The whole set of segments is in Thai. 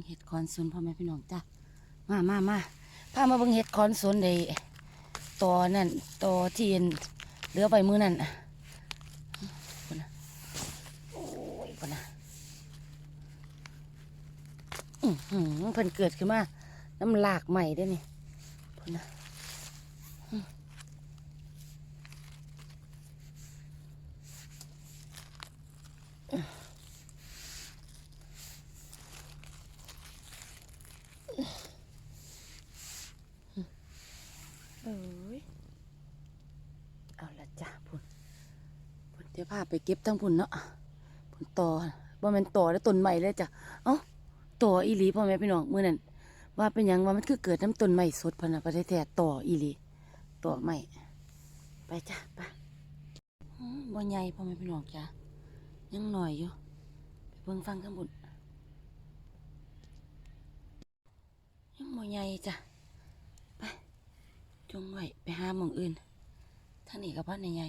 งเห็ดคอนสนพ่อแม่พี่น้องจ้ะมามามาพามาเบิ่งเห็ดคอนสนในตอนั่นตอที่เห็นเหลือไปมือนั่นน่ะพุ่นนะโอ้ยพุ่นนะอื้อหือเพิ่นเกิดขึ้นมาน้ำหลากใหม่ได้นี่พุ่นนะอื้อเอ้ยเอาละจ้ะพุ่นพุ่น เดี๋ยวพาไปเก็บทั้งพุ่นเนาะพุ่นต่อว่ามันต่อแล้วต้นใหม่เลยจ้ะเอ้าต่ออีหลีพ่อแม่พี่น้องมื้อนั้นว่าเป็นหยังว่ามันคือเกิดน้ำต้นใหม่สดพะนะประเทศแท้ต่ออีหลีต่อใหม่ไปจ้ะไปอืมบ่ใหญ่พ่อแม่พี่น้องจ้ะยังหน่อยอยู่ไปเบิ่งฟังข้างบนยังบ่ใหญ่จ้ะไปจงไว้ไปหาหมองอื่นท่างนี้กับพันใหญ่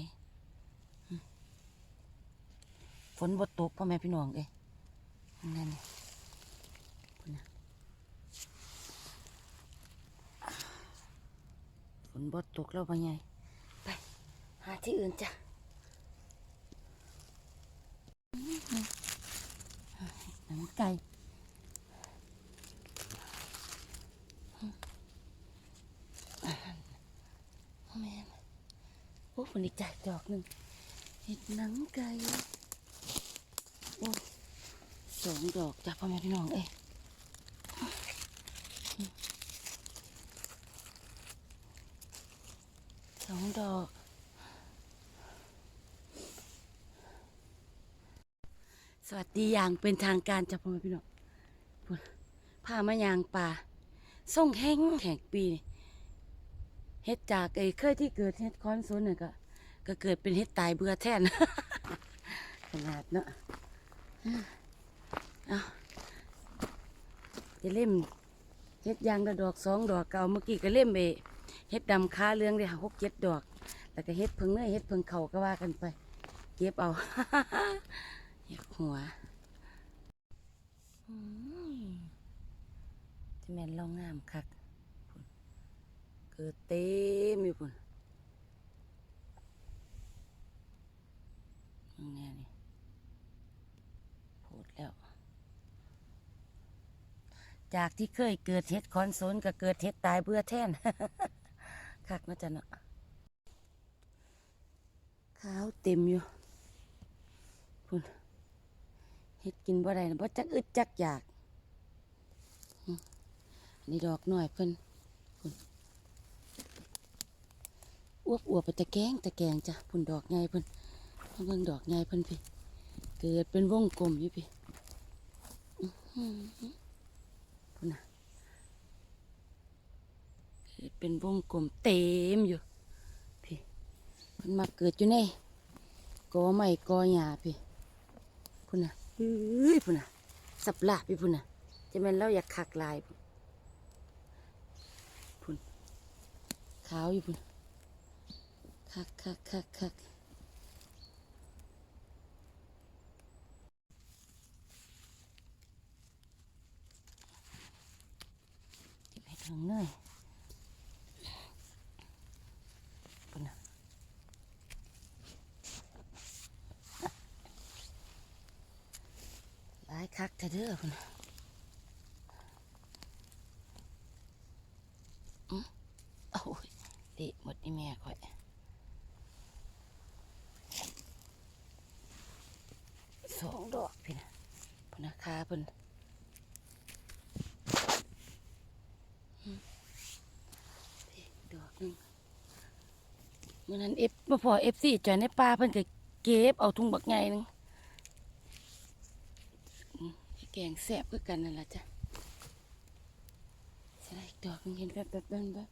ๆอืมฝ นบ่ตกพ่อแม่พี่น้องเอ้ยนั่นนี่พุ่นน่ะฝนบ่ตกแล้วพ่อใหญ่ไป หาที่อื่นจ้ะหนังไก่แม่นโอ้คนอีกจ่ายดอกหนึ่งเห็ดหนังไก่ สองดอกจากพ่อแม่พี่น้องเอ้ยสองดอก สวัสดีอย่างเป็นทางการจากพ่อแม่พี่น้องพุ่นพามายางป่าส่งแห้งแห่งปีเฮ็ดจากไอ้เคยที่เกิดเฮ็ดคอนซุนน่ะก็ก็เกิดเป็นเฮ็ดตายเบื่อแทนขนาดเนาะ เอาจะเล่มเฮ็ดยางละดอกสองดอกเก่าเมื่อกี้ก็เล่มไปเฮ็ดดำค้าเรื่องได้หกเจ็ดดอก แล้วก็เฮ็ดเพิงเนื้อเฮ็ดเพิงเข่าก็ว่ากันไป เก็บเอาอยากหัวจะแม่นเรางามคักเกิดเต็มอยู่พุ่นมึงแน่นี่โพดแล้ว จากที่เคยเกิดเห็ดคอนโซนก็เกิดเห็ดตายเบื่อแท่นคักนาะจ๊ะเนาะขาวเต็มอยู่พุ่นเฮ็ดกินบ่ได้นะบ่จักอึดจักอยากอันนี่ดอกหน้อยเพิ่นพุ่นอวบอวบไปตะแกงตะแกงจ้ะพุ่นดอกใหญ่เพิ่นเบิ่งดอกใหญ่เพิ่นพี่เกิดเป็นวงกลมอยู่พี่ พุ่นนะเป็นวงกลมเต็มอยู่พี่เพิ่นมาเกิดอยู่ในกอไม้กอหญ้าพี่พุ่นนะเฮ้ยพุ่นนะสับลาพี่พุ่นนะจะแม่นเราอยากคักลายพุ่นพุ่นขาวอยู่พุ่นคักคักคักคักเก็บให้ ถึงเนื่อยพุ่นนะหลายคักแต่เด้อพุ่นอือโอ้ยเละหมดนี่แม่ข่อยสองดอกพี่นะพุ่นนะคาพุ่นอืมอีกดอกหนึงเมื่อนั้นเอฟมาพอเอฟซีจอยในป่าเพิ่นก็เก็บเอาทุ่งบักใหญ่นึงแกงแซ่บคือกันนั่นแหละจ้ะใส่อีกดอกนึงเห็นแบบแบบแบบแบบ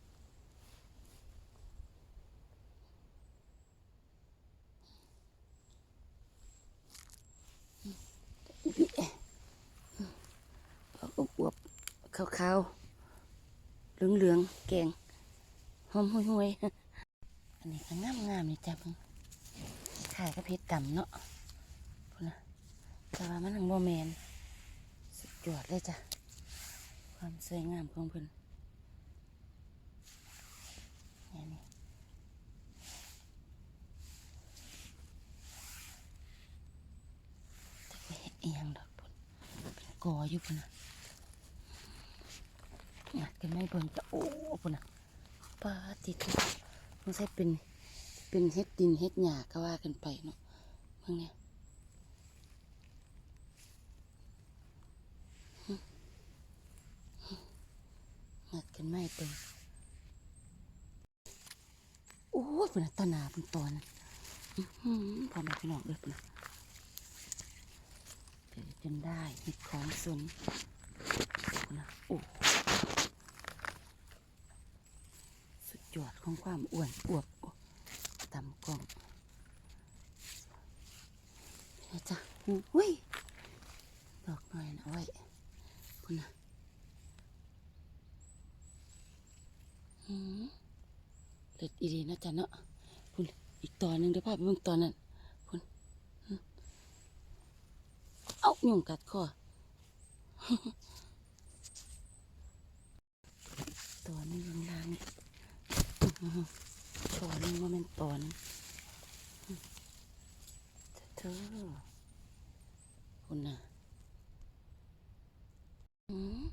อวบๆขาวๆเหลืองๆแกงหอมห่วยๆ นนี้ก็งามๆนี่จ้ะเพิ่งขายกับเพชรดำเนาะพุ่นนะแต่ว่ามันหังโมแมนสุดยอดเลยจ้ะ ความสวยงามของเพิ่นนี่นี่จะไปเฮ็ดอียงดอกพุ่นเป็นกออยู่พุ่นน่ะงัดกันไม่บิ่งจะโอ้พุ่นน่ะปาติทุ มันใช่เป็นเป็นเฮ็ดดินเฮ็ดหญ้าก็ว่ากันไปเนาะเบิ่งนี่ยงัดกันไม่เปิงโอ้ยเป็นตาหนาเป็นตอนนั้นพอมาพี่น้องเลยเป็นเกิดจนได้เห็ดของสนนะโอ้สุด ยอดของความอ้วนอวบตำกล้องนี่จ้ะอุ้ยดอกหน่อยนะไว้คุณนะอืมเล็ดอีดีนะจ๊ะเนาะพุ่นอีกตอนหนึ่งเดี๋ยวพาไปเบิ่งตอนนั้นพุ่นอืมเอ้ายุงกัดคอตอนนึงข้างล่างนี่อื้ ตอนนึงว่ามันตอนเธอคุณน่ะอืม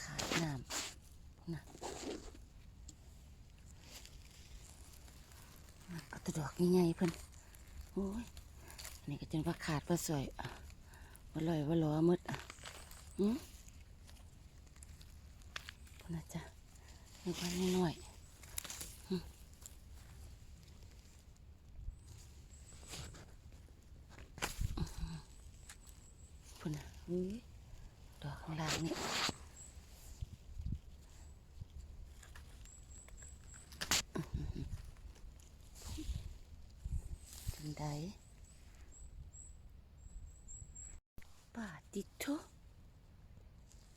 ขาดน้ำนะเอาแตะดอกใหญ่ๆเพิ่นโอ้ย นนี้ก็จนว่าขาดว่าสวยว่าลอยว่าล้อมืดอะอืมพุ่นะจ๊ะในบ้านน้อยๆอืมพุ่นะอุ้ยดอกข้างล่างนี่จังใดป้า ติดทุ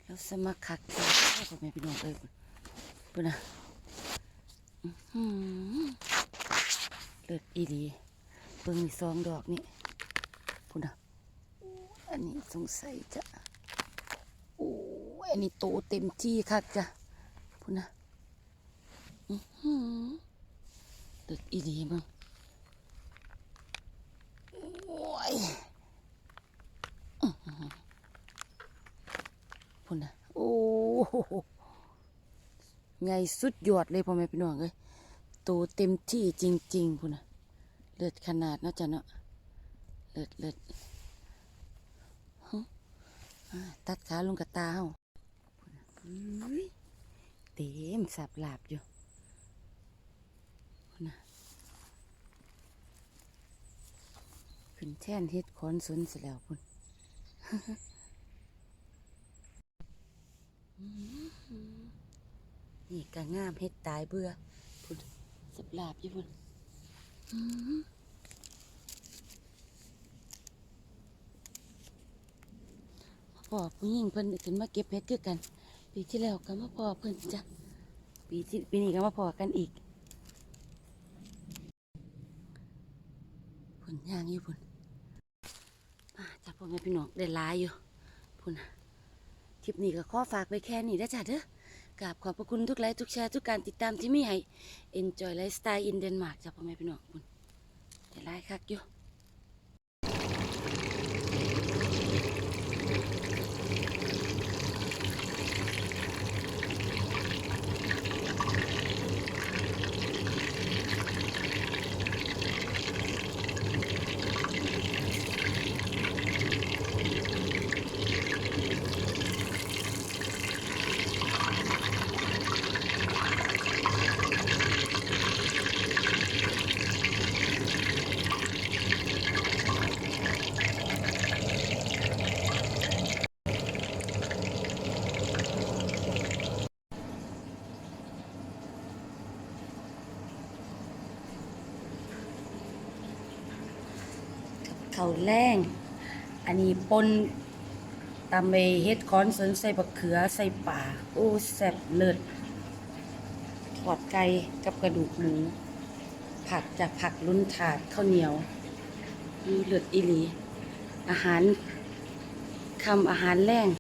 แล้วสมัครคักจ้าพ่อแม่พี่น้องเอ้ยปุ่นะอื้อหือเลิศอีดีเบิ่งมีสองดอกนี่ปุ่นะอันนี้สงสัยจะโอ้อันนี้โตเต็มที่คักจ้ะปุ่นนะอื้อหือเลิศอีดีมึง โอ้ยอื้อหือ พุ่นนะโอ้โหไงสุดยอดเลยพ่อแม่พี่น้องเลยโตเต็มที่จริง ๆพุ่นนะเลือดขนาดนาะจ้ะเนาะเลือดเลือดฮะอ่าตัดขาลงกับตาเฮาพุ่นะเต็มสับหลาบอยู่พุ่นนะขึ้นแท่นเฮ็ดคอนสนเสร็จแล้วพุ่น นี่ก็งามเฮ็ดตายเบื่อพุ่นสับลาบอยู่พุ่นอื้อหือมาพ่อผู้หญิงเพิ่นขึ้นมาเก็บเฮ็ดคือกัน ปีที่แล้วก็มาพ่อเพิ่นจ้ะปีที่ปีนี้ก็มาพ่อกันอีกพุ่นย่างอยู่พุ่นมาจ้าพ่อแม่พี่น้องได้หลายอยู่พุ่นน่ะ คลิปนี้ก็ขอฝากไปแค่นี้นะจ้ะเด้อกราบขอบพระคุณทุกไลค์ทุกแชร์ทุกการติดตามที่มีให้ Enjoy Lifestyle in Denmark จ้ะพ่อแม่พี่น้องพุ่นได้หลค์คักอยู่ ขาวแรงอันนี้ปนตำไปเฮ็ดคอนสนใส่บักเขือใส่ป่าโอ้แซ่บเลิศทอดไก่กับกระดูกหมูผักจากผักลุ้นถาดข้าวเหนียวเลือดอีหลี อาหารคำอาหารแรง